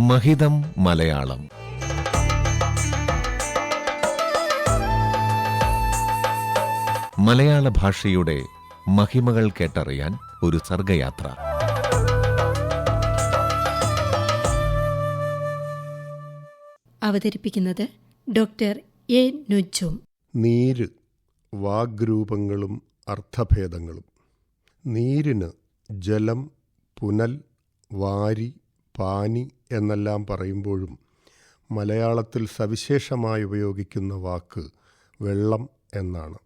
മഹിതം മലയാളം. മലയാള ഭാഷയുടെ മഹിമകൾ കേട്ടറിയാൻ ഒരു സർഗയാത്ര. അവതരിപ്പിക്കുന്നത് ഡോക്ടർ എ നുജും. നീര് വാഗ്രൂപങ്ങളും അർത്ഥഭേദങ്ങളും. നീരിന് ജലം പുനൽ വാരി പാനി എന്നെല്ലാം പറയുമ്പോഴും മലയാളത്തിൽ സവിശേഷമായി ഉപയോഗിക്കുന്ന വാക്ക് വെള്ളം എന്നാണ്.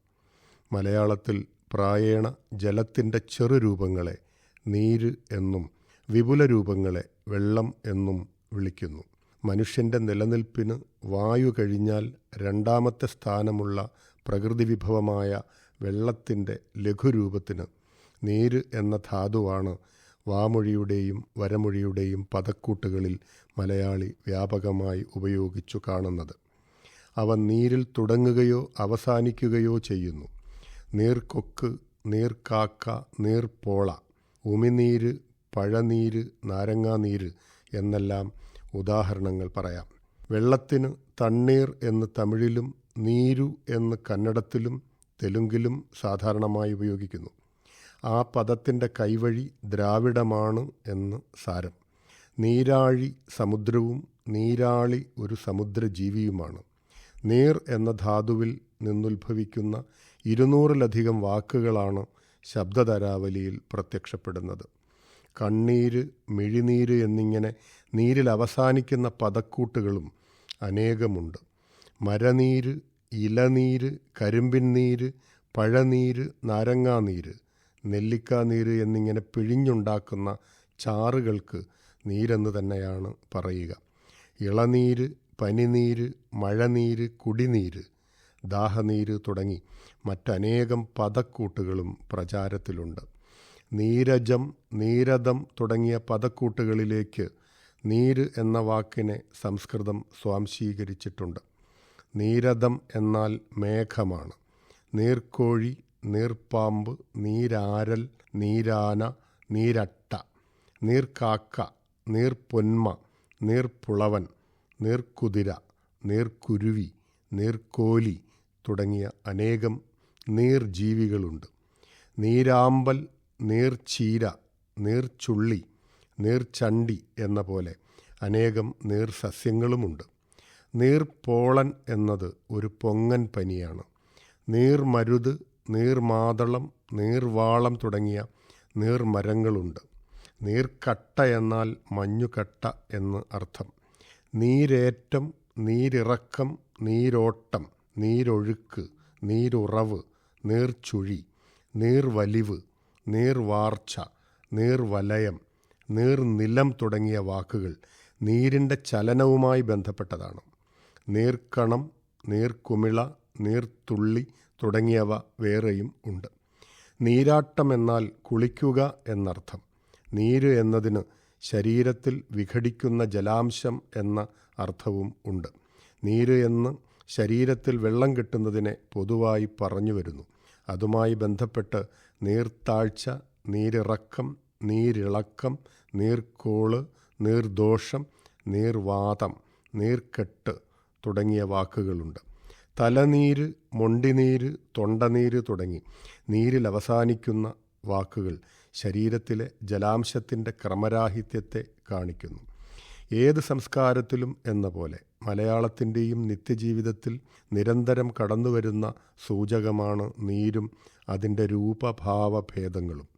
മലയാളത്തിൽ പ്രായേണ ജലത്തിന്റെ ചെറുരൂപങ്ങളെ നീര് എന്നും വിപുല രൂപങ്ങളെ വെള്ളം എന്നും വിളിക്കുന്നു. മനുഷ്യന്റെ നിലനിൽപ്പിന് വായു കഴിഞ്ഞാൽ രണ്ടാമത്തെ സ്ഥാനമുള്ള പ്രകൃതി വിഭവമായ വെള്ളത്തിന്റെ ലഘുരൂപത്തിന് നീര് എന്ന ധാതുവാണ് വാമൊഴിയുടെയും വരമൊഴിയുടെയും പദക്കൂട്ടുകളിൽ മലയാളി വ്യാപകമായി ഉപയോഗിച്ചു കാണുന്നത്. അവ നീരിൽ തുടങ്ങുകയോ അവസാനിക്കുകയോ ചെയ്യുന്നു. നീർക്കൊക്ക് നീർക്കാക്ക നീർപ്പോള ഉമിനീര് പഴനീര് നാരങ്ങാനീര് എന്നെല്ലാം ഉദാഹരണങ്ങൾ പറയാം. വെള്ളത്തിന് തണ്ണീർ എന്ന് തമിഴിലും നീരു എന്ന് കന്നഡത്തിലും തെലുങ്കിലും സാധാരണമായി ഉപയോഗിക്കുന്നു. ആ പദത്തിന്റെ കൈവഴി ദ്രാവിഡമാണ് എന്ന് സാരം. നീരാഴി സമുദ്രവും നീരാളി ഒരു സമുദ്രജീവിയുമാണ്. നീർ എന്ന ധാതുവിൽ നിന്നുത്ഭവിക്കുന്ന ഇരുന്നൂറിലധികം വാക്കുകളാണ് ശബ്ദതരാവലിയിൽ പ്രത്യക്ഷപ്പെടുന്നത്. കണ്ണീര് മിഴിനീര് എന്നിങ്ങനെ നീരിൽ അവസാനിക്കുന്ന പദക്കൂട്ടുകളും അനേകമുണ്ട്. മരനീര് ഇലനീര് കരിമ്പിൻ നീര് പഴനീര് നാരങ്ങാനീര് നെല്ലിക്കാനീര് എന്നിങ്ങനെ പിഴിഞ്ഞുണ്ടാക്കുന്ന ചാറുകൾക്ക് നീരെന്ന് തന്നെയാണ് പറയുക. ഇളനീര് പനിനീര് മഴനീര് കുടിനീര് ദാഹനീര് തുടങ്ങി മറ്റനേകം പദക്കൂട്ടുകളും പ്രചാരത്തിലുണ്ട്. നീരജം നീരദം തുടങ്ങിയ പദക്കൂട്ടുകളിലേക്ക് നീര് എന്ന വാക്കിനെ സംസ്കൃതം സ്വാംശീകരിച്ചിട്ടുണ്ട്. നീരദം എന്നാൽ മേഘമാണ്. നീർക്കോഴി നീർപ്പാമ്പ് നീരാരൽ നീരാന നീരട്ട നീർക്കാക്ക നീർപ്പൊന്മ നീർപ്പുളവൻ നീർക്കുതിര നീർക്കുരുവി നീർക്കോലി തുടങ്ങിയ അനേകം നീർജീവികളുണ്ട്. നീരാമ്പൽ നീർച്ചീര നീർച്ചുള്ളി നീർച്ചണ്ടി എന്ന പോലെ അനേകം നീർസസ്യങ്ങളുമുണ്ട്. നീർപോളൻ എന്നത് ഒരു പൊങ്ങൻ പനിയാണ്. നീർമരുത് നീർമാതളം നീർവാളം തുടങ്ങിയ നീർമരങ്ങളുണ്ട്. നീർക്കട്ട എന്നാൽ മഞ്ഞുകട്ട എന്ന് അർത്ഥം. നീരേറ്റം നീരിറക്കം നീരോട്ടം നീരൊഴുക്ക് നീരുറവ് നീർച്ചുഴി നീർവലിവ് നീർവാർച്ച നീർവലയം നീർനിലം തുടങ്ങിയ വാക്കുകൾ നീരിന്റെ ചലനവുമായി ബന്ധപ്പെട്ടതാണ്. നീർക്കണം നീർക്കുമിള നീർത്തുള്ളി തുടങ്ങിയവ വേറെയും ഉണ്ട്. നീരാട്ടം എന്നാൽ കുളിക്കുക എന്നർത്ഥം. നീര് എന്നതിന് ശരീരത്തിൽ വിഘടിക്കുന്ന ജലാംശം എന്ന അർത്ഥവും ഉണ്ട്. നീര് എന്ന് ശരീരത്തിൽ വെള്ളം കിട്ടുന്നതിനെ പൊതുവായി പറഞ്ഞു വരുന്നു അതുമായി ബന്ധപ്പെട്ട് നീർത്താഴ്ച നീരിറക്കം നീരിളക്കം നീർക്കോൾ നീർദോഷം നീർവാതം നീർക്കെട്ട് തുടങ്ങിയ വാക്കുകളുണ്ട്. തലനീര് മൊണ്ടിനീര് തൊണ്ടനീര് തുടങ്ങി നീരിൽ അവസാനിക്കുന്ന വാക്കുകൾ ശരീരത്തിലെ ജലാംശത്തിന്റെ ക്രമരാഹിത്യത്തെ കാണിക്കുന്നു. ഏത് സംസ്കാരത്തിലും എന്ന പോലെ മലയാളത്തിന്റെയും നിത്യജീവിതത്തിൽ നിരന്തരം കടന്നുവരുന്ന സൂചകമാണ് നീരും അതിന്റെ രൂപഭാവഭേദങ്ങളും.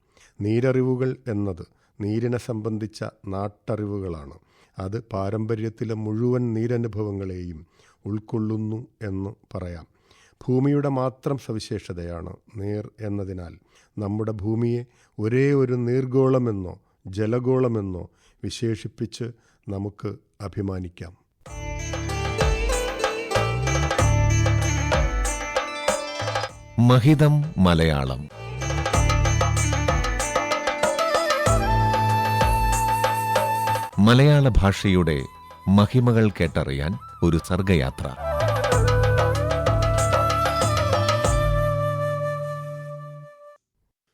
നീരറിവുകൾ എന്നത് നീരിനെ സംബന്ധിച്ച നാട്ടറിവുകളാണ്. അത് പാരമ്പര്യത്തിലെ മുഴുവൻ നീരനുഭവങ്ങളെയും ഉൾക്കൊള്ളുന്നു എന്ന് പറയാം. ഭൂമിയുടെ മാത്രം സവിശേഷതയാണ് നീർ എന്നതിനാൽ നമ്മുടെ ഭൂമിയെ ഒരേ ഒരു നീർഗോളമെന്നോ ജലഗോളമെന്നോ വിശേഷിപ്പിച്ച് നമുക്ക് അഭിമാനിക്കാം. മഹിതം മലയാളം. മലയാള ഭാഷയുടെ മഹിമകൾ കേട്ടറിയാൻ ഒരു സർഗയാത്ര.